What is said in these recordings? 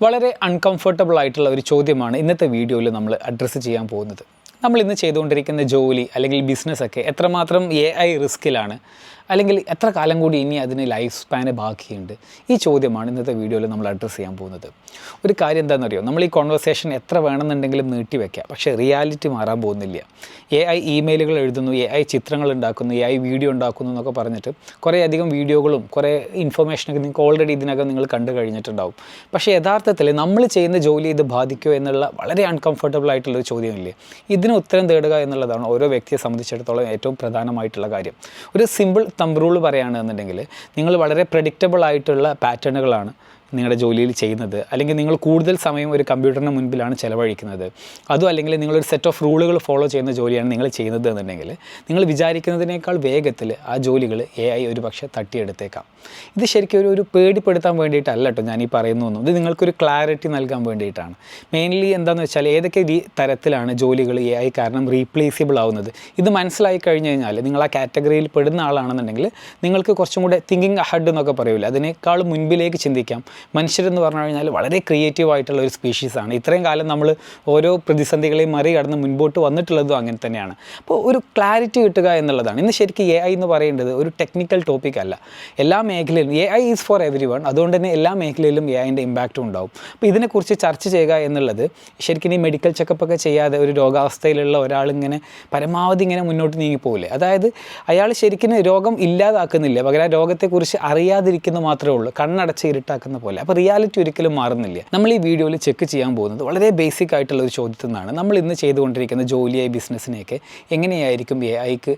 വളരെ അൺകംഫർട്ടബിൾ ആയിട്ടുള്ള ഒരു ചോദ്യമാണ് ഇന്നത്തെ വീഡിയോയിൽ നമ്മൾ അഡ്രസ്സ് ചെയ്യാൻ പോകുന്നത്. നമ്മൾ ഇന്ന് ചെയ്തുകൊണ്ടിരിക്കുന്ന ജോലി അല്ലെങ്കിൽ ബിസിനസ്സൊക്കെ എത്രമാത്രം എ ഐ റിസ്കിലാണ് അല്ലെങ്കിൽ എത്ര കാലം കൂടി ഇനി അതിന് ലൈഫ് സ്പാന് ബാക്കിയുണ്ട്? ഈ ചോദ്യമാണ് ഇന്നത്തെ വീഡിയോയിൽ നമ്മൾ അഡ്രസ്സ് ചെയ്യാൻ പോകുന്നത്. ഒരു കാര്യം എന്താണെന്നറിയോ? നമ്മൾ ഈ കോൺവെർസേഷൻ എത്ര വേണമെന്നുണ്ടെങ്കിലും നീട്ടി വെക്കാം. പക്ഷേ റിയാലിറ്റി മാറാൻ പോകുന്നില്ല. എ ഐ ഇമെയിലുകൾ എഴുതുന്നു എ ഐ ചിത്രങ്ങൾ ഉണ്ടാക്കുന്നു എ ഐ വീഡിയോ ഉണ്ടാക്കുന്നു എന്നൊക്കെ പറഞ്ഞിട്ട് കുറേ അധികം വീഡിയോകളും കുറേ ഇൻഫർമേഷനൊക്കെ നിങ്ങൾക്ക് ഓൾറെഡി ഇതിനകം നിങ്ങൾ കണ്ടു കഴിഞ്ഞിട്ടുണ്ടാവും. പക്ഷേ യഥാർത്ഥത്തിൽ നമ്മൾ ചെയ്യുന്ന ജോലി ഇത് ബാധിക്കുമോ എന്നുള്ള വളരെ അൺകംഫർട്ടബിൾ ആയിട്ടുള്ളൊരു ചോദ്യമില്ലേ? ഇതിന് ഉത്തരം തേടുക എന്നുള്ളതാണ് ഓരോ വ്യക്തിയെ സംബന്ധിച്ചിടത്തോളം ഏറ്റവും പ്രധാനമായിട്ടുള്ള കാര്യം. ഒരു സിമ്പിൾ തമ്പ് റൂൾ പറയുകയാണെന്നുണ്ടെങ്കിൽ നിങ്ങൾ വളരെ പ്രഡിക്റ്റബിൾ ആയിട്ടുള്ള പാറ്റേണുകളാണ് നിങ്ങളുടെ ജോലിയിൽ ചെയ്യുന്നത് അല്ലെങ്കിൽ നിങ്ങൾ കൂടുതൽ സമയം ഒരു കമ്പ്യൂട്ടറിന് മുൻപിലാണ് ചിലവഴിക്കുന്നത് അതും അല്ലെങ്കിൽ നിങ്ങളൊരു സെറ്റ് ഓഫ് റൂളുകൾ ഫോളോ ചെയ്യുന്ന ജോലിയാണ് നിങ്ങൾ ചെയ്യുന്നത് എന്നുണ്ടെങ്കിൽ നിങ്ങൾ വിചാരിക്കുന്നതിനേക്കാൾ വേഗത്തിൽ ആ ജോലികൾ എ ഐ ഒരു പക്ഷേ തട്ടിയെടുത്തേക്കാം. ഇത് ശരിക്കും ഒരു ഒരു പേടിപ്പെടുത്താൻ വേണ്ടിയിട്ടല്ല കേട്ടോ ഞാൻ ഈ പറയുന്നൊന്നും ഇത് നിങ്ങൾക്കൊരു ക്ലാരിറ്റി നൽകാൻ വേണ്ടിയിട്ടാണ്. മെയിൻലി എന്താണെന്ന് വെച്ചാൽ ഏതൊക്കെ തരത്തിലാണ് ജോലികൾ എ ഐ കാരണം റീപ്ലേസിബിൾ ആവുന്നത്. ഇത് മനസ്സിലായി കഴിഞ്ഞു കഴിഞ്ഞാൽ നിങ്ങൾ ആ കാറ്റഗറിയിൽ പെടുന്ന ആളാണെന്നുണ്ടെങ്കിൽ നിങ്ങൾക്ക് കുറച്ചും കൂടെ തിങ്കിങ് അഹഡ് എന്നൊക്കെ പറയൂല. അതിനേക്കാൾ മുൻപിലേക്ക് ചിന്തിക്കാം. മനുഷ്യരെന്ന് പറഞ്ഞു കഴിഞ്ഞാൽ വളരെ ക്രിയേറ്റീവ് ആയിട്ടുള്ള ഒരു സ്പീഷീസാണ് ഇത്രയും കാലം നമ്മൾ ഓരോ പ്രതിസന്ധികളെയും മറികടന്ന് മുൻപോട്ട് വന്നിട്ടുള്ളതും അങ്ങനെ തന്നെയാണ്. അപ്പോൾ ഒരു ക്ലാരിറ്റി കിട്ടുക എന്നുള്ളതാണ്. ഇന്ന് ശരിക്കും എ ഐ എന്ന് പറയേണ്ടത് ഒരു ടെക്നിക്കൽ ടോപ്പിക് അല്ല. എല്ലാ മേഖലയിലും A I is for every one അതുകൊണ്ട് തന്നെ എല്ലാ മേഖലയിലും എ ഐന്റെ ഇമ്പാക്റ്റും ഉണ്ടാവും. അപ്പോൾ ഇതിനെക്കുറിച്ച് ചർച്ച ചെയ്യുക എന്നുള്ളത് ശരിക്കും ഈ മെഡിക്കൽ ചെക്കപ്പ് ഒക്കെ ചെയ്യാതെ ഒരു രോഗാവസ്ഥയിലുള്ള ഒരാളിങ്ങനെ പരമാവധി ഇങ്ങനെ മുന്നോട്ട് നീങ്ങിപ്പോകില്ലേ അതായത് അയാൾ ശരിക്കും രോഗം ഇല്ലാതാക്കുന്നില്ല. പകരം രോഗത്തെക്കുറിച്ച് അറിയാതിരിക്കുന്നു മാത്രമേ ഉള്ളൂ. കണ്ണടച്ച് ഇരുട്ടാക്കുന്ന പോലെ. അപ്പോൾ റിയാലിറ്റി ഒരിക്കലും മാറുന്നില്ല. നമ്മൾ ഈ വീഡിയോയിൽ ചെക്ക് ചെയ്യാൻ പോകുന്നത് വളരെ ബേസിക് ആയിട്ടുള്ള ഒരു ചോദ്യത്തിൽ നിന്നാണ്. നമ്മൾ ഇന്ന് ചെയ്തുകൊണ്ടിരിക്കുന്ന ജോലിയായി ബിസിനസ്സിനെയൊക്കെ എങ്ങനെയായിരിക്കും എ ഐക്ക്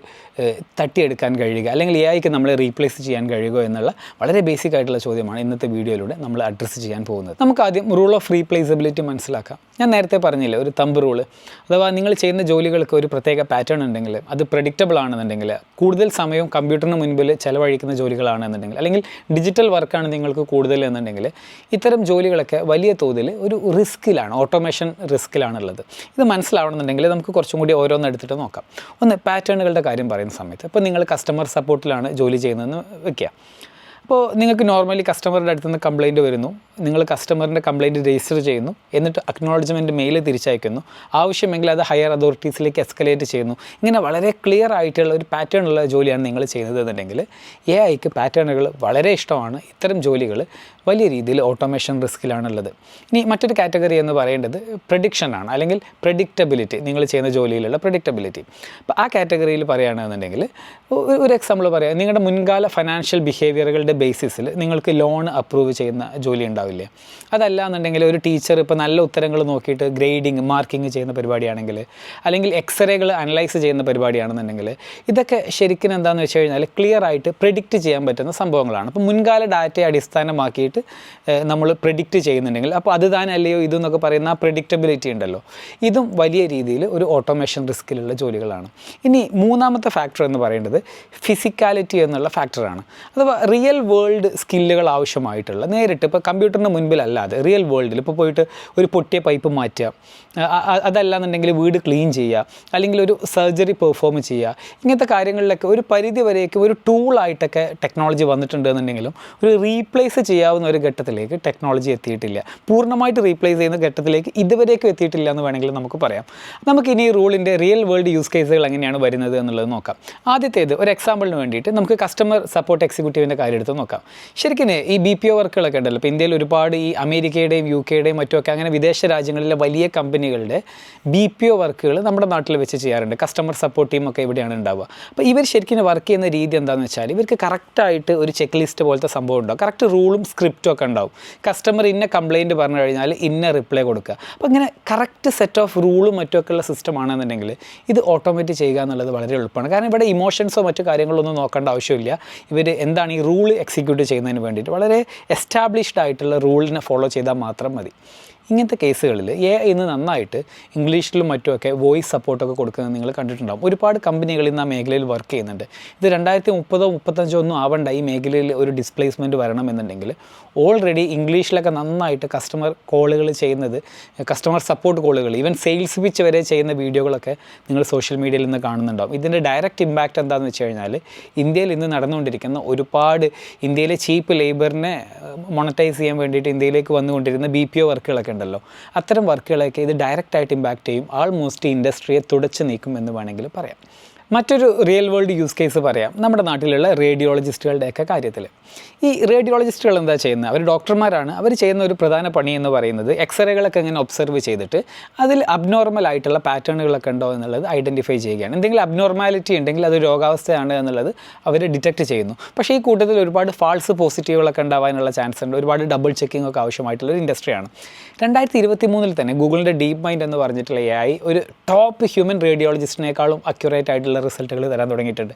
തട്ടിയെടുക്കാൻ കഴിയുക? അല്ലെങ്കിൽ എ ഐക്ക് നമ്മളെ റീപ്ലേസ് ചെയ്യാൻ കഴിയുക എന്നുള്ള വളരെ ബേസിക് ആയിട്ടുള്ള ചോദ്യമാണ് ഇന്നത്തെ വീഡിയോയിലൂടെ നമ്മൾ അഡ്രസ്സ് ചെയ്യാൻ പോകുന്നത്. നമുക്ക് ആദ്യം റൂൾ ഓഫ് റീപ്ലേസബിലിറ്റി മനസ്സിലാക്കാം. ഞാൻ നേരത്തെ പറഞ്ഞില്ല ഒരു തമ്പ് റൂൾ അഥവാ നിങ്ങൾ ചെയ്യുന്ന ജോലികൾക്ക് ഒരു പ്രത്യേക പാറ്റേൺ ഉണ്ടെങ്കിൽ അത് പ്രഡിക്റ്റബിൾ ആണെന്നുണ്ടെങ്കിൽ കൂടുതൽ സമയം കമ്പ്യൂട്ടറിന് മുൻപിൽ ചിലവഴിക്കുന്ന ജോലികളാണെന്നുണ്ടെങ്കിൽ അല്ലെങ്കിൽ ഡിജിറ്റൽ വർക്കാണ് നിങ്ങൾക്ക് കൂടുതൽ എന്നുണ്ടെങ്കിൽ ഇത്തരം ജോലികളൊക്കെ വലിയ തോതിൽ ഒരു റിസ്ക്കിലാണ് ഓട്ടോമേഷൻ റിസ്ക്കിലാണുള്ളത്. ഇത് മനസ്സിലാവണമെന്നുണ്ടെങ്കിൽ നമുക്ക് കുറച്ചും കൂടി ഓരോന്ന് എടുത്തിട്ട് നോക്കാം. ഒന്ന് പാറ്റേണുകളുടെ കാര്യം പറയുന്ന സമയത്ത് ഇപ്പോൾ നിങ്ങൾ കസ്റ്റമർ സപ്പോർട്ടിലാണ് ജോലി ചെയ്യുന്നതെന്ന് വെക്കുക. അപ്പോൾ നിങ്ങൾക്ക് നോർമലി കസ്റ്റമറുടെ അടുത്ത് നിന്ന് കംപ്ലയിന്റ് വരുന്നു. നിങ്ങൾ കസ്റ്റമറിന്റെ കംപ്ലയിന്റ് രജിസ്റ്റർ ചെയ്യുന്നു. എന്നിട്ട് അക്നോളജ്മെന്റ് മെയിൽ തിരിച്ചയക്കുന്നു. ആവശ്യമെങ്കിൽ അത് ഹയർ അതോറിറ്റീസിലേക്ക് എസ്കലേറ്റ് ചെയ്യുന്നു. ഇങ്ങനെ വളരെ ക്ലിയർ ആയിട്ടുള്ള ഒരു പാറ്റേൺ ഉള്ള ജോലിയാണ് നിങ്ങൾ ചെയ്യുന്നത് എന്നുണ്ടെങ്കിൽ എ ഐക്ക് പാറ്റേണുകൾ വളരെ ഇഷ്ടമാണ്. ഇത്തരം ജോലികൾ വലിയ രീതിയിൽ ഓട്ടോമേഷൻ റിസ്ക്കിലാണുള്ളത് ഇനി മറ്റൊരു കാറ്റഗറി എന്ന് പറയേണ്ടത് പ്രഡിക്ഷൻ ആണ്. അല്ലെങ്കിൽ പ്രഡിക്റ്റബിലിറ്റി നിങ്ങൾ ചെയ്യുന്ന ജോലിയിലുള്ള പ്രഡിക്റ്റബിലിറ്റി അപ്പോൾ ആ കാറ്റഗറിയിൽ പറയുകയാണെന്നുണ്ടെങ്കിൽ ഒരു എക്സാമ്പിൾ പറയാം. നിങ്ങളുടെ മുൻകാല ഫൈനാൻഷ്യൽ ബിഹേവിയറുകളുടെ ബേസിസിൽ നിങ്ങൾക്ക് ലോൺ അപ്രൂവ് ചെയ്യുന്ന ജോലി ഉണ്ടാവില്ലേ? അതല്ല എന്നുണ്ടെങ്കിൽ ഒരു ടീച്ചർ ഇപ്പോൾ നല്ല ഉത്തരങ്ങൾ നോക്കിയിട്ട് ഗ്രേഡിങ് മാർക്കിംഗ് ചെയ്യുന്ന പരിപാടിയാണെങ്കിൽ അല്ലെങ്കിൽ എക്സ്റേകൾ അനലൈസ് ചെയ്യുന്ന പരിപാടിയാണെന്നുണ്ടെങ്കിൽ ഇതൊക്കെ ശരിക്കും എന്താണെന്ന് വെച്ച് കഴിഞ്ഞാൽ ക്ലിയർ ആയിട്ട് പ്രിഡിക്റ്റ് ചെയ്യാൻ പറ്റുന്ന സംഭവങ്ങളാണ്. അപ്പോൾ മുൻകാല ഡാറ്റയെ അടിസ്ഥാനമാക്കിയിട്ട് നമ്മൾ പ്രിഡിക്റ്റ് ചെയ്യുന്നുണ്ടെങ്കിൽ അപ്പോൾ അത് തന്നെയല്ലയോ ഇതെന്നൊക്കെ പറയുന്ന ആ പ്രിഡിക്റ്റബിലിറ്റി ഉണ്ടല്ലോ. ഇതും വലിയ രീതിയിൽ ഒരു ഓട്ടോമേഷൻ റിസ്കിലുള്ള ജോലികളാണ്. ഇനി മൂന്നാമത്തെ ഫാക്ടർ എന്ന് പറയുന്നത് ഫിസിക്കാലിറ്റി എന്നുള്ള ഫാക്ടറാണ് അഥവാ റിയൽ വേൾഡ് സ്കില്ലുകൾ ആവശ്യമായിട്ടുള്ള നേരിട്ട് ഇപ്പോൾ കമ്പ്യൂട്ടറിന് മുൻപിലല്ലാതെ റിയൽ വേൾഡിൽ ഇപ്പോൾ പോയിട്ട് ഒരു പൊട്ടിയ പൈപ്പ് മാറ്റുക അതല്ലാന്നുണ്ടെങ്കിൽ വീട് ക്ലീൻ ചെയ്യുക അല്ലെങ്കിൽ ഒരു സർജറി പെർഫോം ചെയ്യുക ഇങ്ങനത്തെ കാര്യങ്ങളിലൊക്കെ ഒരു പരിധി വരെയൊക്കെ ഒരു ടൂളായിട്ടൊക്കെ ടെക്നോളജി വന്നിട്ടുണ്ട് എന്നുണ്ടെങ്കിലും ഒരു റീപ്ലേസ് ചെയ്യാവുന്ന ഒരു ഘട്ടത്തിലേക്ക് ടെക്നോളജി എത്തിയിട്ടില്ല. പൂർണമായിട്ട് റീപ്ലേസ് ചെയ്യുന്ന ഘട്ടത്തിലേക്ക് ഇതുവരേക്കും എത്തിയിട്ടില്ല എന്ന് വേണമെങ്കിൽ നമുക്ക് പറയാം. നമുക്ക് ഇനി റൂളിന്റെ റിയൽ വേൾഡ് യൂസ് കേസുകൾ എങ്ങനെയാണ് വരുന്നത് എന്നുള്ളത് നോക്കാം. ആദ്യത്തേത് ഒരു എക്സാമ്പിളിന് വേണ്ടിയിട്ട് നമുക്ക് കസ്റ്റമർ സപ്പോർട്ട് എക്സിക്യൂട്ടീവിന്റെ കാര്യം എടുത്ത് നോക്കാം. ശരിക്കും ഈ ബി പി ഒ വർക്കുകളൊക്കെ ഉണ്ടല്ലോ. ഇപ്പോൾ ഇന്ത്യയിൽ ഒരുപാട് ഈ അമേരിക്കയുടെയും യു കെയുടെയും മറ്റുമൊക്കെ അങ്ങനെ വിദേശ രാജ്യങ്ങളിലെ വലിയ കമ്പനികളുടെ ബി പി ഒ വർക്കുകൾ നമ്മുടെ നാട്ടിൽ വെച്ച് ചെയ്യാറുണ്ട്. കസ്റ്റമർ സപ്പോർട്ട് ടീമൊക്കെ ഇവിടെയാണ് ഉണ്ടാവുക. അപ്പോൾ ഇവർ ശരിക്കും വർക്ക് ചെയ്യുന്ന രീതി എന്താണെന്ന് വെച്ചാൽ ഇവർക്ക് കറക്റ്റായിട്ട് ഒരു ചെക്ക് ലിസ്റ്റ് പോലത്തെ സംഭവം ഉണ്ടാവും കറക്റ്റ് റൂളും സ്ക്രിപ്റ്റും ഒക്കെ ഉണ്ടാവും. കസ്റ്റമർ ഇന്ന കംപ്ലയിന്റ് പറഞ്ഞു കഴിഞ്ഞാൽ ഇന്ന റിപ്ലൈ കൊടുക്കുക. അപ്പോൾ ഇങ്ങനെ കറക്റ്റ് സെറ്റ് ഓഫ് റൂളും മറ്റുമൊക്കെ ഉള്ള സിസ്റ്റം ആണെന്നുണ്ടെങ്കിൽ ഇത് ഓട്ടോമേറ്റ് ചെയ്യുക എന്നുള്ളത് വളരെ എളുപ്പമാണ്. കാരണം ഇവിടെ ഇമോഷൻസോ മറ്റു കാര്യങ്ങളോ ഒന്നും നോക്കേണ്ട ആവശ്യമില്ല. ഇവർ എന്താണ് ഈ റൂൾ എക്സിക്യൂട്ട് ചെയ്യുന്നതിന് വേണ്ടിയിട്ട് വളരെ എസ്റ്റാബ്ലിഷ്ഡ് ആയിട്ടുള്ള റൂളിനെ ഫോളോ ചെയ്താൽ മാത്രം മതി. ഇങ്ങനത്തെ കേസുകളിൽ എ ഇന്ന് നന്നായിട്ട് ഇംഗ്ലീഷിലും മറ്റുമൊക്കെ വോയിസ് സപ്പോർട്ടൊക്കെ കൊടുക്കുന്നത് നിങ്ങൾ കണ്ടിട്ടുണ്ടാകും ഒരുപാട് കമ്പനികൾ ഇന്ന് ആ മേഖലയിൽ വർക്ക് ചെയ്യുന്നുണ്ട്. ഇത് രണ്ടായിരത്തി മുപ്പതോ മുപ്പത്തഞ്ചോ ഒന്നും ആവണ്ട ഈ മേഖലയിൽ ഒരു ഡിസ്പ്ലേസ്മെന്റ് വരണമെന്നുണ്ടെങ്കിൽ ഓൾറെഡി ഇംഗ്ലീഷിലൊക്കെ നന്നായിട്ട് കസ്റ്റമർ കോളുകൾ ചെയ്യുന്നത് കസ്റ്റമർ സപ്പോർട്ട് കോളുകൾ ഈവൻ സെയിൽസ് പിച്ച് വരെ ചെയ്യുന്ന വീഡിയോകളൊക്കെ നിങ്ങൾ സോഷ്യൽ മീഡിയയിൽ നിന്ന് കാണുന്നുണ്ടാവും. ഇതിന്റെ ഡയറക്റ്റ് ഇമ്പാക്റ്റ് എന്താണെന്ന് വെച്ച് കഴിഞ്ഞാൽ ഇന്ത്യയിൽ ഇന്ന് നടന്നുകൊണ്ടിരിക്കുന്ന ഒരുപാട് ഇന്ത്യയിലെ ചീപ്പ് ലേബറിനെ മോണറ്റൈസ് ചെയ്യാൻ വേണ്ടിയിട്ട് ഇന്ത്യയിലേക്ക് വന്നുകൊണ്ടിരുന്ന ബി പി ഒ വർക്കുകളൊക്കെ ഉണ്ടല്ലോ. അത്തരം വർക്കുകളൊക്കെ ഇത് ഡയറക്റ്റായിട്ട് ഇമ്പാക്റ്റ് ചെയ്യും. ആൾമോസ്റ്റ് ഇൻഡസ്ട്രിയെ തുടച്ചു നീക്കും എന്ന് വേണമെങ്കിൽ പറയാം. മറ്റൊരു റിയൽ വേൾഡ് യൂസ് കേസ് പറയാം. നമ്മുടെ നാട്ടിലുള്ള റേഡിയോളജിസ്റ്റുകളുടെയൊക്കെ കാര്യത്തിൽ ഈ റേഡിയോളജിസ്റ്റുകൾ എന്താ ചെയ്യുന്നത് അവർ ഡോക്ടർമാരാണ് അവർ ചെയ്യുന്ന ഒരു പ്രധാന പണി എന്ന് പറയുന്നത് എക്സ്റേകളൊക്കെ ഇങ്ങനെ ഒബ്സർവ് ചെയ്തിട്ട് അതിൽ അബ്നോർമൽ ആയിട്ടുള്ള പാറ്റേണുകളൊക്കെ ഉണ്ടോ എന്നുള്ളത് ഐഡന്റിഫൈ ചെയ്യുകയാണ്. എന്തെങ്കിലും അബ്നോർമാലിറ്റി ഉണ്ടെങ്കിൽ അത് രോഗാവസ്ഥയാണ് എന്നുള്ളത് അവർ ഡിറ്റക്ട് ചെയ്യുന്നു. പക്ഷേ ഈ കൂട്ടത്തിൽ ഒരുപാട് ഫാൾസ് പോസിറ്റീവുകളൊക്കെ ഉണ്ടാവാനുള്ള ചാൻസ് ഉണ്ട്. ഒരുപാട് ഡബിൾ ചെക്കിംഗ് ഒക്കെ ആവശ്യമായിട്ടുള്ള ഒരു ഇൻഡസ്ട്രിയാണ് രണ്ടായിരത്തി ഇരുപത്തി മൂന്നിൽ തന്നെ ഗൂഗിളിന്റെ ഡീപ് മൈൻഡ് എന്ന് പറഞ്ഞിട്ടുള്ള എ ഒരു ടോപ്പ് ഹ്യൂമൻ റേഡിയോളജിസ്റ്റിനേക്കാളും അക്യുറേറ്റ് ആയിട്ടുള്ള റിസൾട്ടുകൾ തരാൻ തുടങ്ങിയിട്ടുണ്ട്.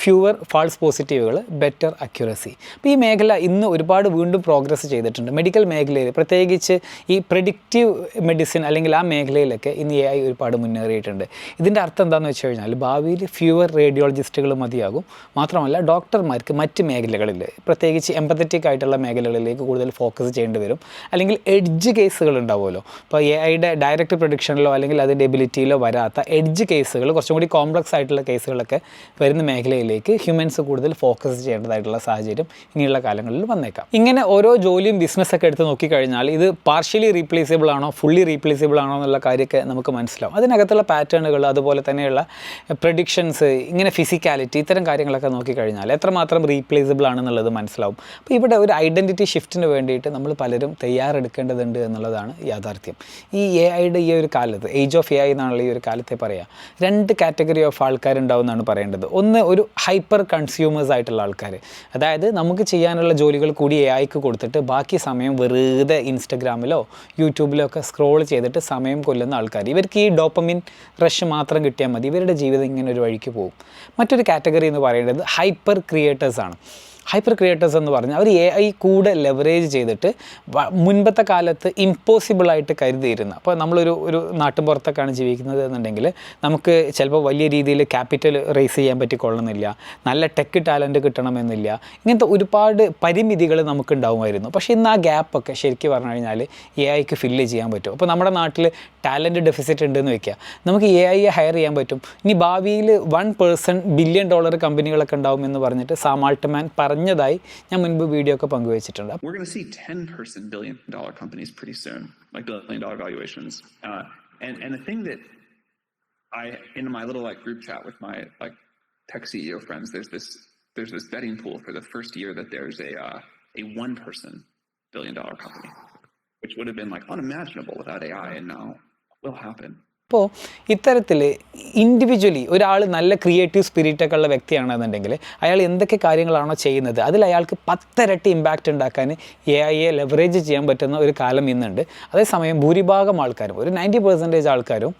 ഫ്യൂവർ ഫാൾസ് പോസിറ്റീവുകൾ ബെറ്റർ അക്യുറസി അപ്പോൾ ഈ മേഖല ഇന്ന് ഒരുപാട് വീണ്ടും പ്രോഗ്രസ് ചെയ്തിട്ടുണ്ട്. മെഡിക്കൽ മേഖലയിൽ പ്രത്യേകിച്ച് ഈ പ്രഡിക്റ്റീവ് മെഡിസിൻ അല്ലെങ്കിൽ ആ മേഖലയിലൊക്കെ ഇന്ന് എ ഐ ഒരുപാട് മുന്നേറിയിട്ടുണ്ട്. ഇതിന്റെ അർത്ഥം എന്താണെന്ന് വെച്ച് കഴിഞ്ഞാൽ ഭാവിയിൽ ഫ്യൂവർ റേഡിയോളജിസ്റ്റുകൾ മതിയാകും. മാത്രമല്ല ഡോക്ടർമാർക്ക് മറ്റ് മേഖലകളിൽ പ്രത്യേകിച്ച് എമ്പത്തറ്റിക് ആയിട്ടുള്ള മേഖലകളിലേക്ക് കൂടുതൽ ഫോക്കസ് ചെയ്യേണ്ടി വരും. അല്ലെങ്കിൽ എഡ്ജ് കേസുകൾ ഉണ്ടാവുമല്ലോ. ഇപ്പോൾ എ ഐയുടെ ഡയറക്റ്റ് പ്രൊഡിക്ഷനിലോ അല്ലെങ്കിൽ അതിന്റെ എബിലിറ്റിയിലോ വരാത്ത എഡ്ജ് കേസുകൾ കുറച്ചും കൂടി കോംപ്ലക്സ് ആയിട്ടുള്ള കേസുകളൊക്കെ വരുന്ന മേഖലയിലേക്ക് ഹ്യൂമൻസ് കൂടുതൽ ഫോക്കസ് ചെയ്യേണ്ടതായിട്ടുള്ള സാഹചര്യം ഇനിയുള്ള കാലങ്ങളിൽ വന്നേക്കാം. ഇങ്ങനെ ഓരോ ജോലിയും ബിസിനസ്സൊക്കെ എടുത്ത് നോക്കിക്കഴിഞ്ഞാൽ ഇത് പാർഷ്യലി റീപ്ലേസബിൾ ആണോ ഫുള്ളി റീപ്ലേസബിൾ ആണോ എന്നുള്ള കാര്യമൊക്കെ നമുക്ക് മനസ്സിലാവും. അതിനകത്തുള്ള പാറ്റേണുകൾ അതുപോലെ തന്നെയുള്ള പ്രഡിക്ഷൻസ് ഇങ്ങനെ ഫിസിക്കാലിറ്റി ഇത്തരം കാര്യങ്ങളൊക്കെ നോക്കിക്കഴിഞ്ഞാൽ എത്രമാത്രം റീപ്ലേസബിൾ ആണെന്നുള്ളത് മനസ്സിലാവും. അപ്പോൾ ഇവിടെ ഒരു ഐഡന്റിറ്റി ഷിഫ്റ്റിന് വേണ്ടിയിട്ട് നമ്മൾ പലരും തയ്യാറെടുക്കേണ്ടതുണ്ട് എന്നുള്ളതാണ് യാഥാർത്ഥ്യം. ഈ എ ഐയുടെ ഈ ഒരു കാലത്ത് ഏജ് ഓഫ് എ ഐ എന്നാണല്ലോ ഈ ഒരു കാലത്തെ പറയാം രണ്ട് കാറ്റഗറി ഓഫ് ആൾക്കാരുണ്ടാവും എന്നാണ് പറയേണ്ടത്. ഒന്ന് ഒരു ഹൈപ്പർ കൺസ്യൂമേഴ്സ് ആയിട്ടുള്ള ആൾക്കാർ അതായത് നമുക്ക് ചെയ്യാനുള്ള ജോലികൾ കൂടി എ ഐക്ക് കൊടുത്തിട്ട് ബാക്കി സമയം വെറുതെ ഇൻസ്റ്റഗ്രാമിലോ യൂട്യൂബിലോ ഒക്കെ സ്ക്രോൾ ചെയ്തിട്ട് സമയം കൊല്ലുന്ന ആൾക്കാർ ഇവർക്ക് ഈ ഡോപ്പമിൻ റഷ് മാത്രം കിട്ടിയാൽ മതി. ഇവരുടെ ജീവിതം ഇങ്ങനെ ഒരു വഴിക്ക് പോകും. മറ്റൊരു കാറ്റഗറി എന്ന് പറയുന്നത് ഹൈപ്പർ ക്രിയേറ്റേഴ്സാണ് ഹൈപ്പർ ക്രിയേറ്റേഴ്സ് എന്ന് പറഞ്ഞാൽ അവർ എ ഐ കൂടെ ലെവറേജ് ചെയ്തിട്ട് മുൻപത്തെ കാലത്ത് ഇമ്പോസിബിളായിട്ട് കരുതിയിരുന്ന. അപ്പോൾ നമ്മളൊരു ഒരു നാട്ടുപുറത്തൊക്കെയാണ് ജീവിക്കുന്നത് എന്നുണ്ടെങ്കിൽ നമുക്ക് ചിലപ്പോൾ വലിയ രീതിയിൽ ക്യാപിറ്റൽ റേസ് ചെയ്യാൻ പറ്റിക്കൊള്ളണമെന്നില്ല നല്ല ടെക് ടാലന്റ് കിട്ടണമെന്നില്ല. ഇങ്ങനത്തെ ഒരുപാട് പരിമിതികൾ നമുക്ക് ഉണ്ടാവുമായിരുന്നു പക്ഷേ ഇന്ന് ആ ഗ്യാപ്പൊക്കെ ശരിക്കും പറഞ്ഞു കഴിഞ്ഞാൽ എ ഐക്ക് ഫില്ല് ചെയ്യാൻ പറ്റും. അപ്പോൾ നമ്മുടെ നാട്ടിൽ ടാലന്റ് ഡെഫിസിറ്റ് ഉണ്ടെന്ന് വെക്കുക നമുക്ക് എ ഐയെ ഹയർ ചെയ്യാൻ പറ്റും. ഇനി ഭാവിയിൽ വൺ പേഴ്സൺ ബില്യൺ ഡോളർ കമ്പനികളൊക്കെ ഉണ്ടാവും എന്ന് പറഞ്ഞിട്ട് സാമാൾട്ട്മാൻ പറഞ്ഞതായി ഞാൻ മുൻപ് വീഡിയോ ഒക്കെ പങ്കുവച്ചിട്ടുണ്ട് We're going to see 10 person billion dollar companies pretty soon, like billion dollar valuations. Uh, and, and the thing that I, in my little like group chat with my like tech CEO friends, there's this, there's this betting pool for the first year that there's a, uh, a one person billion dollar company, which would have been like unimaginable without AI and now will happen. അപ്പോൾ ഇത്തരത്തിൽ individually ഒരാൾ നല്ല creative സ്പിരിറ്റൊക്കെ ഉള്ള വ്യക്തിയാണെന്നുണ്ടെങ്കിൽ അയാൾ എന്തൊക്കെ കാര്യങ്ങളാണോ ചെയ്യുന്നത് അതിൽ അയാൾക്ക് പത്തരട്ടി ഇമ്പാക്റ്റ് ഉണ്ടാക്കാൻ എ ഐയെ ലെവറേജ് ചെയ്യാൻ പറ്റുന്ന ഒരു കാലം ഇന്നുണ്ട്. അതേസമയം ഭൂരിഭാഗം ആൾക്കാരും ഒരു നയന്റി പെർസെന്റേജ് ആൾക്കാരും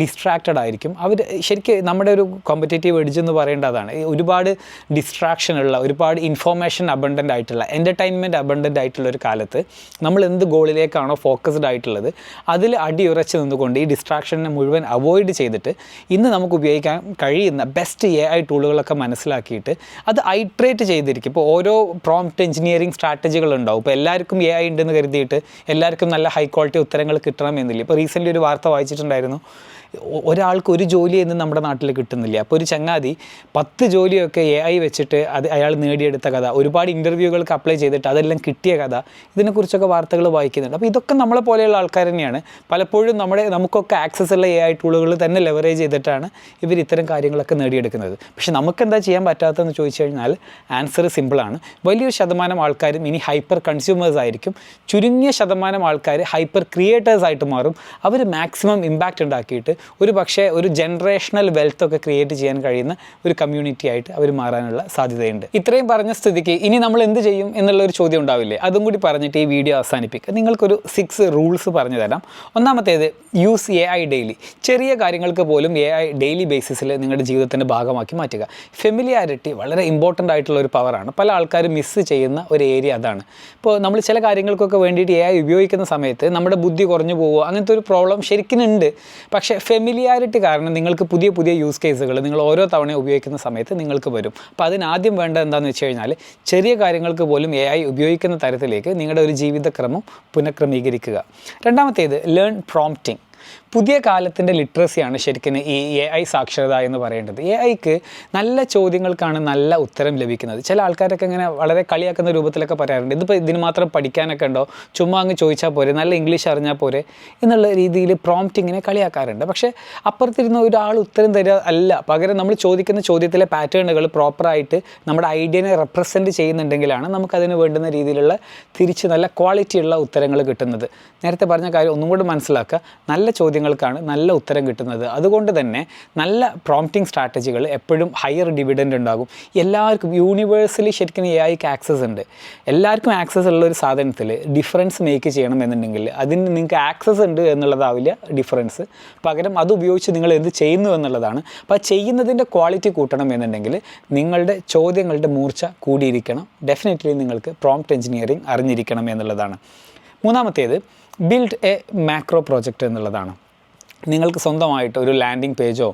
ഡിസ്ട്രാക്റ്റഡ് ആയിരിക്കും. അവർ ശരിക്കും നമ്മുടെ ഒരു കോമ്പറ്റേറ്റീവ് എഡ്ജ് എന്ന് പറയേണ്ടതാണ് അതാണ്. ഒരുപാട് ഡിസ്ട്രാക്ഷൻ ഉള്ള ഒരുപാട് ഇൻഫോർമേഷൻ അബണ്ടന്റ് ആയിട്ടുള്ള എന്റർടൈൻമെന്റ് അബണ്ടന്റ് ആയിട്ടുള്ള ഒരു കാലത്ത് നമ്മൾ എന്ത് ഗോളിലേക്കാണോ ഫോക്കസ്ഡ് ആയിട്ടുള്ളത് അതിൽ അടിയുറച്ച് നിന്നുകൊണ്ട് ഈ ഡിസ്ട്രാക്ഷനെ മുഴുവൻ അവോയ്ഡ് ചെയ്തിട്ട് ഇന്ന് നമുക്ക് ഉപയോഗിക്കാൻ കഴിയുന്ന ബെസ്റ്റ് എ ഐ ടൂളുകളൊക്കെ മനസ്സിലാക്കിയിട്ട് അത് ഐട്രേറ്റ് ചെയ്തിരിക്കും. ഇപ്പോൾ ഓരോ പ്രോംപ്റ്റ് എഞ്ചിനീയറിംഗ് സ്ട്രാറ്റജികൾ ഉണ്ടാവും. ഇപ്പോൾ എല്ലാവർക്കും എ ഐ ഉണ്ടെന്ന് കരുതിയിട്ട് എല്ലാവർക്കും നല്ല ഹൈ ക്വാളിറ്റി ഉത്തരങ്ങൾ കിട്ടണമെന്നില്ല ഇപ്പോൾ റീസെന്റ് ഒരു വാർത്ത വായിച്ചിട്ടുണ്ടായിരുന്നു. ഒരാൾക്ക് ഒരു ജോലി എന്ന് നമ്മുടെ നാട്ടിൽ കിട്ടുന്നില്ല. അപ്പോൾ ഒരു ചങ്ങാതി പത്ത് ജോലിയൊക്കെ എ ഐ വെച്ചിട്ട് അത് അയാൾ നേടിയെടുത്ത കഥ ഒരുപാട് ഇന്റർവ്യൂകൾക്ക് അപ്ലൈ ചെയ്തിട്ട് അതെല്ലാം കിട്ടിയ കഥ ഇതിനെക്കുറിച്ചൊക്കെ വാർത്തകൾ വായിക്കുന്നുണ്ട്. അപ്പോൾ ഇതൊക്കെ നമ്മളെ പോലെയുള്ള ആൾക്കാർ തന്നെയാണ്. പലപ്പോഴും നമ്മുടെ നമുക്കൊക്കെ ആക്സസ് ഉള്ള എ ഐ ടൂളുകൾ തന്നെ ലെവറേജ് ചെയ്തിട്ടാണ് ഇവർ ഇത്തരം കാര്യങ്ങളൊക്കെ നേടിയെടുക്കുന്നത്. പക്ഷെ നമുക്ക് എന്താ ചെയ്യാൻ പറ്റാത്തതെന്ന് ചോദിച്ചു കഴിഞ്ഞാൽ ആൻസർ സിമ്പിളാണ് വലിയൊരു ശതമാനം ആൾക്കാരും ഇനി ഹൈപ്പർ കൺസ്യൂമേഴ്സ് ആയിരിക്കും. ചുരുങ്ങിയ ശതമാനം ആൾക്കാർ ഹൈപ്പർ ക്രിയേറ്റേഴ്സ് ആയിട്ട് മാറും. അവർ മാക്സിമം ഇമ്പാക്റ്റ് ഉണ്ടാക്കിയിട്ട് ഒരു പക്ഷേ ഒരു ജനറേഷണൽ വെൽത്ത് ഒക്കെ ക്രിയേറ്റ് ചെയ്യാൻ കഴിയുന്ന ഒരു കമ്മ്യൂണിറ്റി ആയിട്ട് അവർ മാറാനുള്ള സാധ്യതയുണ്ട്. ഇത്രയും പറഞ്ഞ സ്ഥിതിക്ക് ഇനി നമ്മൾ എന്ത് ചെയ്യും എന്നുള്ള ഒരു ചോദ്യം ഉണ്ടാവില്ലേ? അതും കൂടി പറഞ്ഞിട്ട് ഈ വീഡിയോ അവസാനിപ്പിക്കുക നിങ്ങൾക്കൊരു സിക്സ് റൂൾസ് പറഞ്ഞു തരാം. ഒന്നാമത്തേത് യൂസ് എ ഐ ഡെയിലി ചെറിയ കാര്യങ്ങൾക്ക് പോലും എ ഐ ഡെയിലി ബേസിസിൽ നിങ്ങളുടെ ജീവിതത്തിന്റെ ഭാഗമാക്കി മാറ്റുക. ഫെമിലിയാരിറ്റി വളരെ ഇമ്പോർട്ടന്റ് ആയിട്ടുള്ള ഒരു പവറാണ് പല ആൾക്കാരും മിസ്സ് ചെയ്യുന്ന ഒരു ഏരിയ അതാണ്. ഇപ്പോൾ നമ്മൾ ചില കാര്യങ്ങൾക്കൊക്കെ വേണ്ടിയിട്ട് എ ഐ ഉപയോഗിക്കുന്ന സമയത്ത് നമ്മുടെ ബുദ്ധി കുറഞ്ഞു പോവുക അങ്ങനത്തെ ഒരു പ്രോബ്ലം ശരിക്കും ഉണ്ട് പക്ഷേ ഫെമിലിയാരിറ്റി കാരണം നിങ്ങൾക്ക് പുതിയ പുതിയ യൂസ് കേസുകൾ നിങ്ങൾ ഓരോ തവണ ഉപയോഗിക്കുന്ന സമയത്ത് നിങ്ങൾക്ക് വരും. അപ്പോൾ അതിനാദ്യം വേണ്ടത് എന്താണെന്ന് വെച്ച് കഴിഞ്ഞാൽ ചെറിയ കാര്യങ്ങൾക്ക് പോലും എ ഐ ഉപയോഗിക്കുന്ന തരത്തിലേക്ക് നിങ്ങളുടെ ഒരു ജീവിതക്രമം പുനഃക്രമീകരിക്കുക. രണ്ടാമത്തേത് ലേൺ പ്രോംപ്റ്റിംഗ് പുതിയ കാലത്തിന്റെ ലിറ്ററസിയാണ് ശരിക്കും ഈ എ ഐ സാക്ഷരത എന്ന് പറയേണ്ടത്. എ ഐക്ക് നല്ല ചോദ്യങ്ങൾക്കാണ് നല്ല ഉത്തരം ലഭിക്കുന്നത്. ചില ആൾക്കാരൊക്കെ ഇങ്ങനെ വളരെ കളിയാക്കുന്ന രൂപത്തിലൊക്കെ പറയാറുണ്ട്. ഇതിപ്പോൾ ഇതിന് മാത്രം പഠിക്കാനൊക്കെ ഉണ്ടോ? ചുമ്മാ അങ്ങ് ചോദിച്ചാൽ പോരെ നല്ല ഇംഗ്ലീഷ് അറിഞ്ഞാൽ പോരെ എന്നുള്ള രീതിയിൽ പ്രോംപ്റ്റിങ്ങിനെ കളിയാക്കാറുണ്ട്. പക്ഷേ അപ്പുറത്തിരുന്ന ഒരാൾ ഉത്തരം തരിക അല്ല. പകരം നമ്മൾ ചോദിക്കുന്ന ചോദ്യത്തിലെ പാറ്റേണുകൾ പ്രോപ്പറായിട്ട് നമ്മുടെ ഐഡിയനെ റെപ്രസെന്റ് ചെയ്യുന്നുണ്ടെങ്കിലാണ് നമുക്കതിന് വേണ്ടുന്ന രീതിയിലുള്ള തിരിച്ച് നല്ല ക്വാളിറ്റിയുള്ള ഉത്തരങ്ങൾ കിട്ടുന്നത്. നേരത്തെ പറഞ്ഞ കാര്യം ഒന്നും കൂടി മനസ്സിലാക്കുക. നല്ല ചോദ്യങ്ങൾക്കാണ് നല്ല ഉത്തരം കിട്ടുന്നത്. അതുകൊണ്ട് തന്നെ നല്ല പ്രോംപ്റ്റിംഗ് സ്ട്രാറ്റജികൾ എപ്പോഴും ഹയർ ഡിവിഡൻഡ് ഉണ്ടാകും. എല്ലാവർക്കും യൂണിവേഴ്സലി ശരിക്കും എ ഐക്ക് ആക്സസ് ഉണ്ട്. എല്ലാവർക്കും ആക്സസ് ഉള്ള ഒരു സാധനത്തിൽ ഡിഫറൻസ് മേക്ക് ചെയ്യണം എന്നുണ്ടെങ്കിൽ അതിന് നിങ്ങൾക്ക് ആക്സസ് ഉണ്ട് എന്നുള്ളതാവില്ല ഡിഫറൻസ് പകരം അത് ഉപയോഗിച്ച് നിങ്ങൾ എന്ത് ചെയ്യുന്നു എന്നുള്ളതാണ്. അപ്പോൾ ചെയ്യുന്നതിന്റെ ക്വാളിറ്റി കൂട്ടണം എന്നുണ്ടെങ്കിൽ നിങ്ങളുടെ ചോദ്യങ്ങളുടെ മൂർച്ച കൂടിയിരിക്കണം. ഡെഫിനറ്റ്ലി നിങ്ങൾക്ക് പ്രോംപ്റ്റ് എഞ്ചിനീയറിംഗ് അറിഞ്ഞിരിക്കണം എന്നുള്ളതാണ്. മൂന്നാമത്തേത് ബിൽഡ് എ മാക്രോ പ്രോജക്റ്റ് എന്നുള്ളതാണ്. നിങ്ങൾക്ക് സ്വന്തമായിട്ട് ഒരു ലാൻഡിംഗ് പേജോ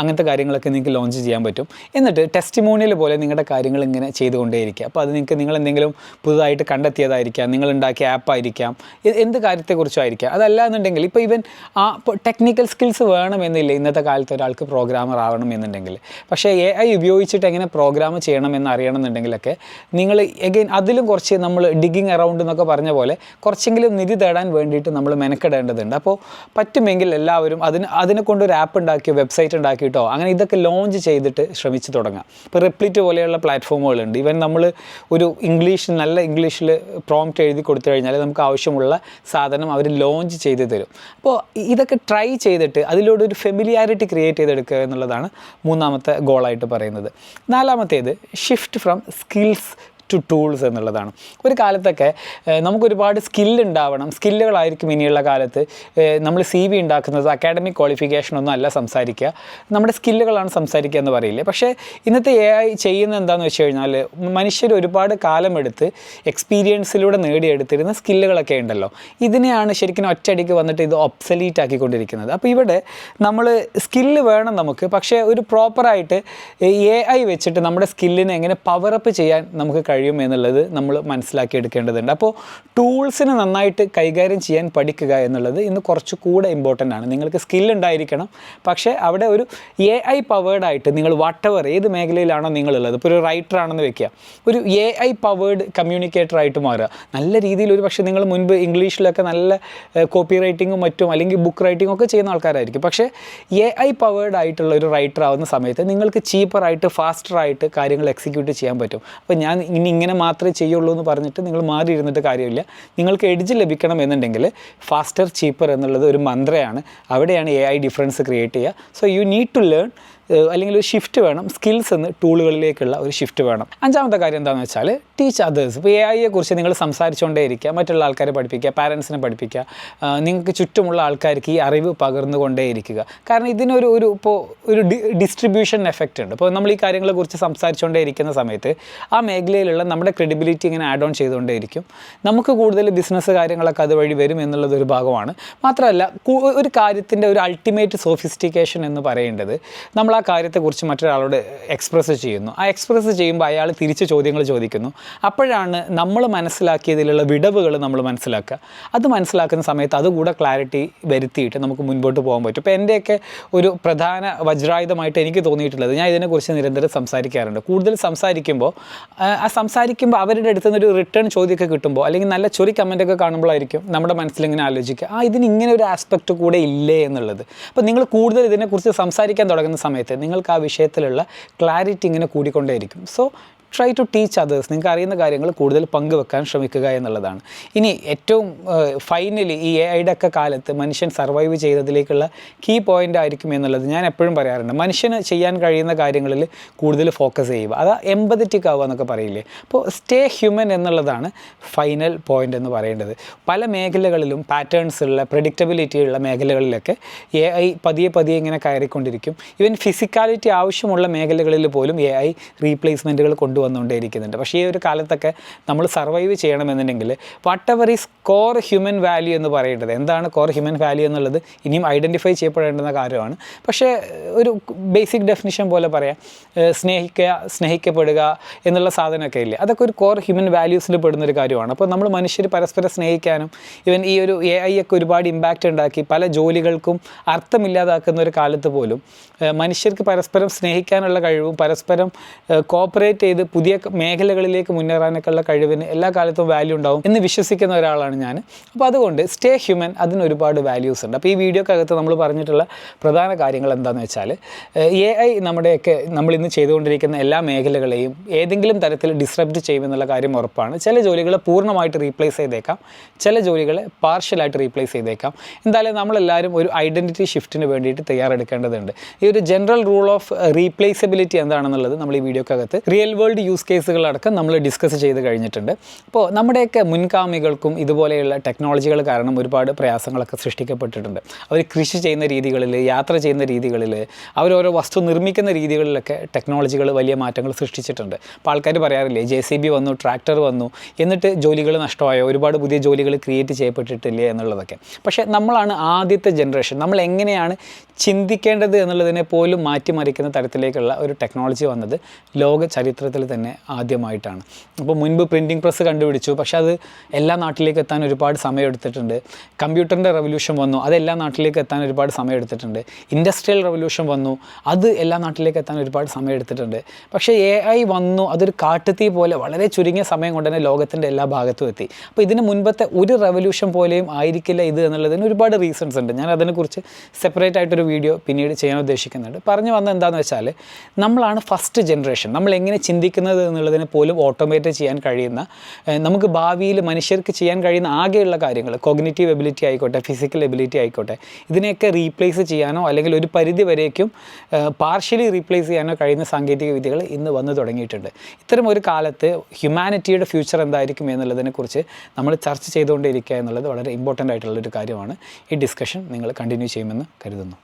അങ്ങനത്തെ കാര്യങ്ങളൊക്കെ നിങ്ങൾക്ക് ലോഞ്ച് ചെയ്യാൻ പറ്റും. എന്നിട്ട് ടെസ്റ്റിമോണിയൽ പോലെ നിങ്ങളുടെ കാര്യങ്ങൾ ഇങ്ങനെ ചെയ്തുകൊണ്ടേയിരിക്കുക. അപ്പോൾ അത് നിങ്ങൾക്ക് നിങ്ങൾ എന്തെങ്കിലും പുതുതായിട്ട് കണ്ടെത്തിയതായിരിക്കാം നിങ്ങൾ ഉണ്ടാക്കിയ ആപ്പായിരിക്കാം എന്ത് എന്ത് കാര്യത്തെക്കുറിച്ചായിരിക്കാം അതല്ല എന്നുണ്ടെങ്കിൽ ഇപ്പോൾ ഈവൻ ആ ടെക്നിക്കൽ സ്കിൽസ് വേണമെന്നില്ല ഇന്നത്തെ കാലത്ത് ഒരാൾക്ക് പ്രോഗ്രാമർ ആവണം എന്നുണ്ടെങ്കിൽ പക്ഷേ എ ഐ ഉപയോഗിച്ചിട്ട് എങ്ങനെ പ്രോഗ്രാം ചെയ്യണം എന്ന് അറിയണമെന്നുണ്ടെങ്കിലൊക്കെ നിങ്ങൾ എഗെയിൻ അതിലും കുറച്ച് നമ്മൾ ഡിഗിങ് അറൗണ്ട് എന്നൊക്കെ പറഞ്ഞ പോലെ കുറച്ചെങ്കിലും നിധി തേടാൻ വേണ്ടിയിട്ട് നമ്മൾ മെനക്കെടേണ്ടതുണ്ട്. അപ്പോൾ പറ്റുമെങ്കിൽ എല്ലാവരും അതിന് അതിനെ കൊണ്ട് ഒരു ആപ്പ് ഉണ്ടാക്കിയോ വെബ്സൈറ്റ് ഉണ്ടാക്കിയിട്ടോ അങ്ങനെ ഇതൊക്കെ ലോഞ്ച് ചെയ്തിട്ട് ശ്രമിച്ച് തുടങ്ങാം. ഇപ്പോൾ റിപ്ലിറ്റ് പോലെയുള്ള പ്ലാറ്റ്ഫോമുകളുണ്ട് ഇവൻ നമ്മൾ ഒരു ഇംഗ്ലീഷ് നല്ല ഇംഗ്ലീഷിൽ പ്രോംപ്റ്റ് എഴുതി കൊടുത്തു കഴിഞ്ഞാൽ നമുക്ക് ആവശ്യമുള്ള സാധനം അവർ ലോഞ്ച് ചെയ്ത് തരും. അപ്പോൾ ഇതൊക്കെ ട്രൈ ചെയ്തിട്ട് അതിലൂടെ ഒരു ഫെമിലിയാരിറ്റി ക്രിയേറ്റ് ചെയ്തെടുക്കുക എന്നുള്ളതാണ് മൂന്നാമത്തെ ഗോളായിട്ട് പറയുന്നത്. നാലാമത്തേത് shift from skills to tools എന്നുള്ളതാണ്. ഒരു കാലത്തൊക്കെ നമുക്കൊരുപാട് നമുക്ക് ഒരുപാട് സ്കില്ല് ഉണ്ടാവണം. സ്കില്ലുകളായിരിക്കും ഇനിയുള്ള കാലത്ത്. നമ്മൾ സി വി ഉണ്ടാക്കുന്നത് അക്കാഡമിക് ക്വാളിഫിക്കേഷൻ ഒന്നും അല്ല സംസാരിക്കുക. നമ്മുടെ സ്കില്ലുകളാണ് സംസാരിക്കുക എന്ന് പറയില്ലേ? പക്ഷേ ഇന്നത്തെ എ ഐ ചെയ്യുന്ന എന്താണെന്ന് വെച്ച് കഴിഞ്ഞാൽ മനുഷ്യർ ഒരുപാട് കാലമെടുത്ത് എക്സ്പീരിയൻസിലൂടെ നേടിയെടുത്തിരുന്ന സ്കില്ലുകളൊക്കെ ഉണ്ടല്ലോ. ഇതിനെയാണ് ശരിക്കും ഒറ്റയടിക്ക് വന്നിട്ട് ഇത് ഒബ്സലീറ്റ് ആക്കിക്കൊണ്ടിരിക്കുന്നത്. അപ്പോൾ ഇവിടെ നമ്മൾ സ്കില്ല് വേണം നമുക്ക്. പക്ഷേ ഒരു പ്രോപ്പറായിട്ട് എ ഐ വെച്ചിട്ട് നമ്മുടെ സ്കില്ലിനെ എങ്ങനെ പവറപ്പ് ചെയ്യാൻ നമുക്ക് കഴിയും? എന്നുള്ളത് നമ്മൾ മനസ്സിലാക്കിയെടുക്കേണ്ടതുണ്ട്. അപ്പോൾ ടൂൾസിനെ നന്നായിട്ട് കൈകാര്യം ചെയ്യാൻ പഠിക്കുക എന്നുള്ളത് ഇന്ന് കുറച്ചുകൂടെ ഇമ്പോർട്ടന്റ് ആണ്. നിങ്ങൾക്ക് സ്കിൽ ഉണ്ടായിരിക്കണം. പക്ഷേ അവിടെ ഒരു എ ഐ പവേഡായിട്ട് നിങ്ങൾ വാട്ടവർ ഏത് മേഖലയിലാണോ നിങ്ങളുള്ളത് ഇപ്പോൾ ഒരു റൈറ്റർ ആണെന്ന് വെക്കുക. ഒരു എ ഐ പവേഡ് കമ്മ്യൂണിക്കേറ്റർ ആയിട്ട് മാറുക. നല്ല രീതിയിൽ ഒരു പക്ഷേ നിങ്ങൾ മുൻപ് ഇംഗ്ലീഷിലൊക്കെ നല്ല കോപ്പി റൈറ്റിങ്ങും മറ്റും അല്ലെങ്കിൽ ബുക്ക് റൈറ്റിംഗ് ഒക്കെ ചെയ്യുന്ന ആൾക്കാരായിരിക്കും. പക്ഷേ എ ഐ പവേഡ് ആയിട്ടുള്ള ഒരു റൈറ്റർ ആവുന്ന സമയത്ത് നിങ്ങൾക്ക് ചീപ്പറായിട്ട് ഫാസ്റ്ററായിട്ട് കാര്യങ്ങൾ എക്സിക്യൂട്ട് ചെയ്യാൻ പറ്റും. അപ്പോൾ ഞാൻ ഇനി ഇങ്ങനെ മാത്രമേ ചെയ്യുള്ളൂ എന്ന് പറഞ്ഞിട്ട് നിങ്ങൾ മാറി ഇരുന്നിട്ട് കാര്യമില്ല. നിങ്ങൾക്ക് എഡ്ജ് ലഭിക്കണം എന്നുണ്ടെങ്കിൽ ഫാസ്റ്റർ ചീപ്പർ എന്നുള്ളത് ഒരു മന്ത്രയാണ്. അവിടെയാണ് എ ഐ ഡിഫറൻസ് ക്രിയേറ്റ് ചെയ്യുക. So you need to learn അല്ലെങ്കിൽ ഒരു ഷിഫ്റ്റ് വേണം. സ്കിൽസ് എന്ന് ടൂളുകളിലേക്കുള്ള ഒരു ഷിഫ്റ്റ് വേണം. അഞ്ചാമത്തെ കാര്യം എന്താണെന്ന് വെച്ചാൽ ടീച്ച് അതേഴ്സ് ഇപ്പോൾ എ ഐയെ കുറിച്ച് നിങ്ങൾ സംസാരിച്ചുകൊണ്ടേ ഇരിക്കുക മറ്റുള്ള ആൾക്കാരെ പഠിപ്പിക്കുക പാരൻസിനെ പഠിപ്പിക്കുക നിങ്ങൾക്ക് ചുറ്റുമുള്ള ആൾക്കാർക്ക് ഈ അറിവ് പകർന്നുകൊണ്ടേ ഇരിക്കുക കാരണം ഇതിനൊരു ഒരു ഇപ്പോൾ ഒരു ഡിസ്ട്രിബ്യൂഷൻ എഫക്റ്റ് ഉണ്ട്. ഇപ്പോൾ നമ്മൾ ഈ കാര്യങ്ങളെക്കുറിച്ച് സംസാരിച്ചുകൊണ്ടേ ഇരിക്കുന്ന സമയത്ത് ആ മേഖലയിലുള്ള നമ്മുടെ ക്രെഡിബിലിറ്റി ഇങ്ങനെ ആഡ് ഓൺ ചെയ്തുകൊണ്ടേയിരിക്കും. നമുക്ക് കൂടുതൽ ബിസിനസ് കാര്യങ്ങളൊക്കെ അതുവഴി വരും എന്നുള്ളത് ഒരു ഭാഗമാണ്. മാത്രമല്ല ഒരു കാര്യത്തിന്റെ ഒരു അൾട്ടിമേറ്റ് സോഫിസ്റ്റിക്കേഷൻ എന്ന് പറയേണ്ടത് നമ്മൾ ആ കാര്യത്തെക്കുറിച്ച് മറ്റൊരാളോട് എക്സ്പ്രസ് ചെയ്യുന്നു. ആ എക്സ്പ്രസ് ചെയ്യുമ്പോൾ അയാൾ തിരിച്ച് ചോദ്യങ്ങൾ ചോദിക്കുന്നു. അപ്പോഴാണ് നമ്മൾ മനസ്സിലാക്കിയതിലുള്ള വിടവുകൾ നമ്മൾ മനസ്സിലാക്കുക. അത് മനസ്സിലാക്കുന്ന സമയത്ത് അതുകൂടെ ക്ലാരിറ്റി വരുത്തിയിട്ട് നമുക്ക് മുൻപോട്ട് പോകാൻ പറ്റും. ഇപ്പോൾ എന്റെയൊക്കെ ഒരു പ്രധാന വജ്രായുധമായിട്ട് എനിക്ക് തോന്നിയിട്ടുള്ളത് ഞാൻ ഇതിനെക്കുറിച്ച് നിരന്തരം സംസാരിക്കാറുണ്ട്. കൂടുതൽ സംസാരിക്കുമ്പോൾ ആ, സംസാരിക്കുമ്പോൾ അവരുടെ അടുത്ത് നിന്ന് ഒരു റിട്ടേൺ ചോദ്യമൊക്കെ കിട്ടുമ്പോൾ അല്ലെങ്കിൽ നല്ല ചൊറി കമന്റൊക്കെ കാണുമ്പോഴായിരിക്കും നമ്മുടെ മനസ്സിലിങ്ങനെ ആലോചിക്കുക. ആ ഇതിന് ഇങ്ങനെ ഒരു ആസ്പെക്ട് കൂടെ ഇല്ലേ എന്നുള്ളത്. അപ്പോൾ നിങ്ങൾ കൂടുതൽ ഇതിനെക്കുറിച്ച് സംസാരിക്കാൻ തുടങ്ങുന്ന സമയത്ത് നിങ്ങൾക്ക് ആ വിഷയത്തിലുള്ള ക്ലാരിറ്റി ഇങ്ങനെ കൂടിക്കൊണ്ടേയിരിക്കും. So try to teach others നിങ്ങൾക്ക് അറിയുന്ന കാര്യങ്ങൾ കൂടുതൽ പങ്കുവെക്കാൻ ശ്രമിക്കുക എന്നുള്ളതാണ്. ഇനി ഏറ്റവും ഫൈനലി ഈ എ ഐയുടെ ഒക്കെ കാലത്ത് മനുഷ്യൻ സർവൈവ് ചെയ്തതിലേക്കുള്ള കീ പോയിന്റ് ആയിരിക്കും എന്നുള്ളത് ഞാൻ എപ്പോഴും പറയാറുണ്ട്. മനുഷ്യന് ചെയ്യാൻ കഴിയുന്ന കാര്യങ്ങളിൽ കൂടുതൽ ഫോക്കസ് ചെയ്യുക. അത് എമ്പതറ്റിക് ആവുക എന്നൊക്കെ പറയില്ലേ? അപ്പോൾ സ്റ്റേ ഹ്യൂമൻ എന്നുള്ളതാണ് ഫൈനൽ പോയിന്റ് എന്ന് പറയേണ്ടത്. പല മേഖലകളിലും പാറ്റേൺസ് ഉള്ള പ്രഡിക്റ്റബിലിറ്റി ഉള്ള മേഖലകളിലൊക്കെ എ ഐ പതിയെ പതിയെ ഇങ്ങനെ കയറിക്കൊണ്ടിരിക്കും. ഈവൻ ഫിസിക്കാലിറ്റി ആവശ്യമുള്ള മേഖലകളിൽ പോലും എ ഐ റീപ്ലേസ്മെന്റുകൾ കൊണ്ടുവന്നുകൊണ്ടേയിരിക്കുന്നുണ്ട് പക്ഷേ ഈ ഒരു കാലത്തൊക്കെ നമ്മൾ സർവൈവ് ചെയ്യണമെന്നുണ്ടെങ്കിൽ whatever is core human value എന്ന് പറയേണ്ടത്. എന്താണ് കോർ ഹ്യൂമൻ വാല്യൂ എന്നുള്ളത് ഇനിയും ഐഡന്റിഫൈ ചെയ്യപ്പെടേണ്ടുന്ന കാര്യമാണ്. പക്ഷേ ഒരു ബേസിക് ഡെഫിനിഷൻ പോലെ പറയാം. സ്നേഹിക്കുക സ്നേഹിക്കപ്പെടുക എന്നുള്ള സാധനമൊക്കെ ഇല്ലേ? അതൊക്കെ ഒരു കോർ ഹ്യൂമൻ വാല്യൂസിൽ പെടുന്ന ഒരു കാര്യമാണ്. അപ്പോൾ നമ്മൾ മനുഷ്യർ പരസ്പരം സ്നേഹിക്കാനും ഇവൻ ഈ ഒരു എ ഐ ഒക്കെ ഒരുപാട് ഇമ്പാക്റ്റ് ഉണ്ടാക്കി പല ജോലികൾക്കും അർത്ഥമില്ലാതാക്കുന്ന ഒരു കാലത്ത് പോലും മനുഷ്യർക്ക് പരസ്പരം സ്നേഹിക്കാനുള്ള കഴിവും പരസ്പരം കോപ്പറേറ്റ് ചെയ്ത് പുതിയ മേഖലകളിലേക്ക് മുന്നേറാനൊക്കെയുള്ള കഴിവിന് എല്ലാ കാലത്തും വാല്യൂ ഉണ്ടാവും എന്ന് വിശ്വസിക്കുന്ന ഒരാളാണ് ഞാൻ. അപ്പോൾ അതുകൊണ്ട് സ്റ്റേ ഹ്യൂമൻ അതിന് ഒരുപാട് വാല്യൂസ് ഉണ്ട്. അപ്പോൾ ഈ വീഡിയോക്കകത്ത് നമ്മൾ പറഞ്ഞിട്ടുള്ള പ്രധാന കാര്യങ്ങൾ എന്താണെന്ന് വെച്ചാൽ എ ഐ നമ്മുടെയൊക്കെ നമ്മൾ ഇന്ന് ചെയ്തുകൊണ്ടിരിക്കുന്ന എല്ലാ മേഖലകളെയും ഏതെങ്കിലും തരത്തിൽ ഡിസ്റപ്റ്റ് ചെയ്യുമെന്നുള്ള കാര്യം ഉറപ്പാണ്. ചില ജോലികളെ പൂർണമായിട്ട് റീപ്ലേസ് ചെയ്തേക്കാം. ചില ജോലികളെ പാർഷ്യലായിട്ട് റീപ്ലേസ് ചെയ്തേക്കാം. എന്തായാലും നമ്മളെല്ലാവരും ഒരു ഐഡന്റിറ്റി ഷിഫ്റ്റിന് വേണ്ടിയിട്ട് തയ്യാറെടുക്കേണ്ടതുണ്ട്. ഈ ഒരു ജനറൽ റൂൾ ഓഫ് റീപ്ലേസബിലിറ്റി എന്താണെന്നുള്ളത് നമ്മൾ ഈ വീഡിയോക്കകത്ത് റിയൽ വേൾഡ് യൂസ് കേസുകളടക്കം നമ്മൾ ഡിസ്കസ് ചെയ്ത് കഴിഞ്ഞിട്ടുണ്ട്. അപ്പോൾ നമ്മുടെയൊക്കെ മുൻകാമികൾക്കും ഇതുപോലെയുള്ള ടെക്നോളജികൾ കാരണം ഒരുപാട് പ്രയാസങ്ങളൊക്കെ സൃഷ്ടിക്കപ്പെട്ടിട്ടുണ്ട്. അവർ കൃഷി ചെയ്യുന്ന രീതികളിൽ യാത്ര ചെയ്യുന്ന രീതികളിൽ അവരോരോ വസ്തു നിർമ്മിക്കുന്ന രീതികളിലൊക്കെ ടെക്നോളജികൾ വലിയ മാറ്റങ്ങൾ സൃഷ്ടിച്ചിട്ടുണ്ട്. അപ്പോൾ ആൾക്കാർ പറയാറില്ലേ ജെ സി ബി വന്നു ട്രാക്ടർ വന്നു എന്നിട്ട് ജോലികൾ നഷ്ടമായോ? ഒരുപാട് പുതിയ ജോലികൾ ക്രിയേറ്റ് ചെയ്യപ്പെട്ടിട്ടില്ലേ എന്നുള്ളതൊക്കെ. പക്ഷേ നമ്മളാണ് ആദ്യത്തെ ജനറേഷൻ നമ്മൾ എങ്ങനെയാണ് ചിന്തിക്കേണ്ടത് എന്നുള്ളതിനെ പോലും മാറ്റിമറിക്കുന്ന തരത്തിലേക്കുള്ള ഒരു ടെക്നോളജി വന്നത് ലോക ചരിത്രത്തിൽ തന്നെ ആദ്യമായിട്ടാണ്. അപ്പോൾ മുൻപ് പ്രിന്റിംഗ് പ്രസ് കണ്ടുപിടിച്ചു. പക്ഷേ അത് എല്ലാ നാട്ടിലേക്ക് എത്താൻ ഒരുപാട് സമയം എടുത്തിട്ടുണ്ട് കമ്പ്യൂട്ടറിന്റെ റവല്യൂഷൻ വന്നു. അത് എല്ലാ നാട്ടിലേക്ക് എത്താൻ ഒരുപാട് സമയം എടുത്തിട്ടുണ്ട് ഇൻഡസ്ട്രിയൽ റവല്യൂഷൻ വന്നു. അത് എല്ലാ നാട്ടിലേക്ക് എത്താൻ ഒരുപാട് സമയം എടുത്തിട്ടുണ്ട് പക്ഷേ എ ഐ വന്നു. അതൊരു കാട്ടുതീ പോലെ വളരെ ചുരുങ്ങിയ സമയം കൊണ്ട് തന്നെ ലോകത്തിന്റെ എല്ലാ ഭാഗത്തും എത്തി. അപ്പോൾ ഇതിന് മുൻപത്തെ ഒരു റവല്യൂഷൻ പോലെയും ആയിരിക്കില്ല ഇത് എന്നുള്ളതിന് ഒരുപാട് റീസൺസ് ഉണ്ട്. ഞാൻ അതിനെക്കുറിച്ച് സെപ്പറേറ്റ് ആയിട്ടൊരു വീഡിയോ പിന്നീട് ചെയ്യാൻ ഉദ്ദേശിക്കുന്നുണ്ട്. പറഞ്ഞു വന്നത് എന്താണെന്ന് വെച്ചാൽ നമ്മളാണ് ഫസ്റ്റ് ജനറേഷൻ നമ്മൾ എങ്ങനെ ചിന്തിക്കുന്നത് എന്നുള്ളതിനെ പോലും ഓട്ടോമേറ്റ് ചെയ്യാൻ കഴിയുന്ന നമുക്ക് ഭാവിയിൽ മനുഷ്യർക്ക് ചെയ്യാൻ കഴിയുന്ന ആകെയുള്ള കാര്യങ്ങൾ കോഗ്നേറ്റീവ് എബിലിറ്റി ആയിക്കോട്ടെ ഫിസിക്കൽ എബിലിറ്റി ആയിക്കോട്ടെ ഇതിനെയൊക്കെ റീപ്ലേസ് ചെയ്യാനോ അല്ലെങ്കിൽ ഒരു പരിധി വരേക്കും പാർഷ്യലി റീപ്ലേസ് ചെയ്യാനോ കഴിയുന്ന സാങ്കേതിക വിദ്യകൾ ഇന്ന് വന്നു തുടങ്ങിയിട്ടുണ്ട്. ഇത്തരം ഒരു കാലത്ത് ഹ്യൂമാനിറ്റിയുടെ ഫ്യൂച്ചർ എന്തായിരിക്കും എന്നുള്ളതിനെക്കുറിച്ച് നമ്മൾ ചർച്ച ചെയ്തുകൊണ്ടിരിക്കുക എന്നുള്ളത് വളരെ ഇമ്പോർട്ടന്റ് ആയിട്ടുള്ളൊരു കാര്യമാണ്. ഈ ഡിസ്കഷൻ നിങ്ങൾ കണ്ടിന്യൂ ചെയ്യുമെന്ന് കരുതുന്നു.